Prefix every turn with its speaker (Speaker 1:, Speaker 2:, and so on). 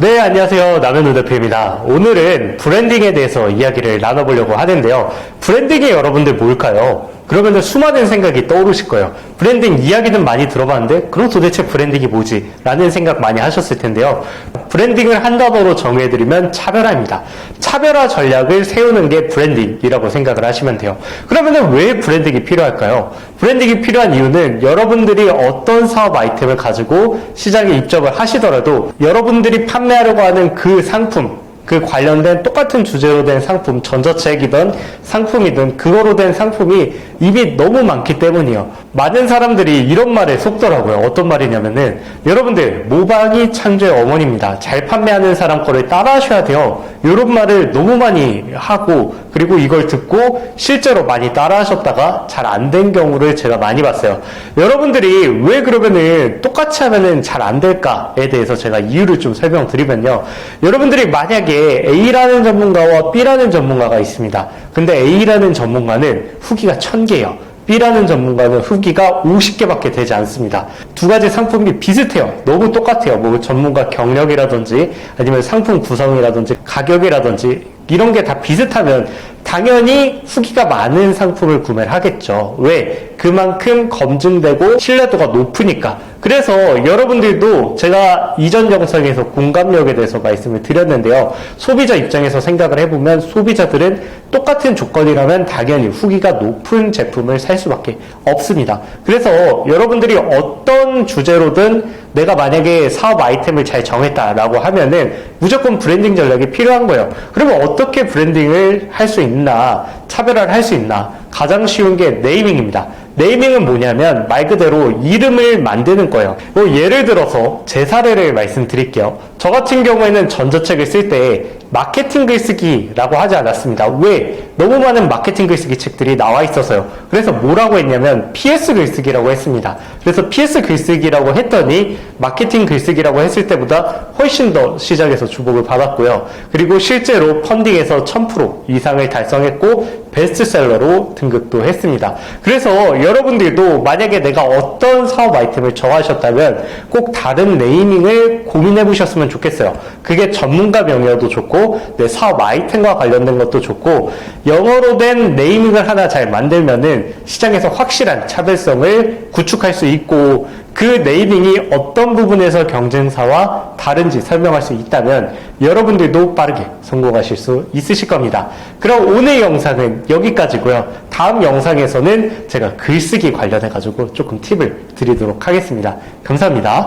Speaker 1: 네, 안녕하세요. 남현우 대표입니다. 오늘은 브랜딩에 대해서 이야기를 나눠보려고 하는데요. 브랜딩이 여러분들 뭘까요? 그러면 수많은 생각이 떠오르실 거예요. 브랜딩 이야기는 많이 들어봤는데, 그럼 도대체 브랜딩이 뭐지? 라는 생각 많이 하셨을 텐데요. 브랜딩을 한 단어로 정의해드리면 차별화입니다. 차별화 전략을 세우는 게 브랜딩이라고 생각을 하시면 돼요. 그러면 왜 브랜딩이 필요할까요? 브랜딩이 필요한 이유는 여러분들이 어떤 사업 아이템을 가지고 시장에 입점을 하시더라도 여러분들이 판매하려고 하는 그 상품, 그 관련된 똑같은 주제로 된 상품, 전자책이든 상품이든 그거로 된 상품이 이미 너무 많기 때문이요. 많은 사람들이 이런 말에 속더라고요. 어떤 말이냐면은 여러분들 모방이 창조의 어머니입니다. 잘 판매하는 사람 거를 따라하셔야 돼요. 이런 말을 너무 많이 하고 그리고 이걸 듣고 실제로 많이 따라하셨다가 잘 안 된 경우를 제가 많이 봤어요. 여러분들이 왜 그러면은 똑같이 하면은 잘 안 될까에 대해서 제가 이유를 좀 설명드리면요. 여러분들이 만약에 A라는 전문가와 B라는 전문가가 있습니다. 근데 A라는 전문가는 후기가 1000개예요. B라는 전문가는 후기가 50개밖에 되지 않습니다. 두 가지 상품이 비슷해요. 너무 똑같아요. 뭐 전문가 경력이라든지 아니면 상품 구성이라든지 가격이라든지 이런 게 다 비슷하면 당연히 후기가 많은 상품을 구매를 하겠죠. 왜? 그만큼 검증되고 신뢰도가 높으니까. 그래서 여러분들도 제가 이전 영상에서 공감력에 대해서 말씀을 드렸는데요. 소비자 입장에서 생각을 해보면 소비자들은 똑같은 조건이라면 당연히 후기가 높은 제품을 살 수밖에 없습니다. 그래서 여러분들이 어떤 주제로든 내가 만약에 사업 아이템을 잘 정했다라고 하면은 무조건 브랜딩 전략이 필요한 거예요. 그러면 어떻게 브랜딩을 할 수 있 나, 차별화를 할 수 있나? 가장 쉬운 게 네이밍입니다. 네이밍은 뭐냐면 말 그대로 이름을 만드는 거예요. 뭐 예를 들어서 제 사례를 말씀드릴게요. 저 같은 경우에는 전자책을 쓸 때 마케팅 글쓰기라고 하지 않았습니다. 왜? 너무 많은 마케팅 글쓰기 책들이 나와 있어서요. 그래서 뭐라고 했냐면 PS 글쓰기라고 했습니다. 그래서 PS 글쓰기라고 했더니 마케팅 글쓰기라고 했을 때보다 훨씬 더 시장에서 주목을 받았고요. 그리고 실제로 펀딩에서 1000% 이상을 달성했고 베스트셀러로 등극도 했습니다. 그래서 여러분들도 만약에 내가 어떤 사업 아이템을 정하셨다면 꼭 다른 네이밍을 고민해 보셨으면 좋겠어요. 그게 전문가 명이어도 좋고 내 사업 아이템과 관련된 것도 좋고 영어로 된 네이밍을 하나 잘 만들면은 시장에서 확실한 차별성을 구축할 수 있고 그 네이밍이 어떤 부분에서 경쟁사와 다른지 설명할 수 있다면 여러분들도 빠르게 성공하실 수 있으실 겁니다. 그럼 오늘 영상은 여기까지고요. 다음 영상에서는 제가 글쓰기 관련해 가지고 조금 팁을 드리도록 하겠습니다. 감사합니다.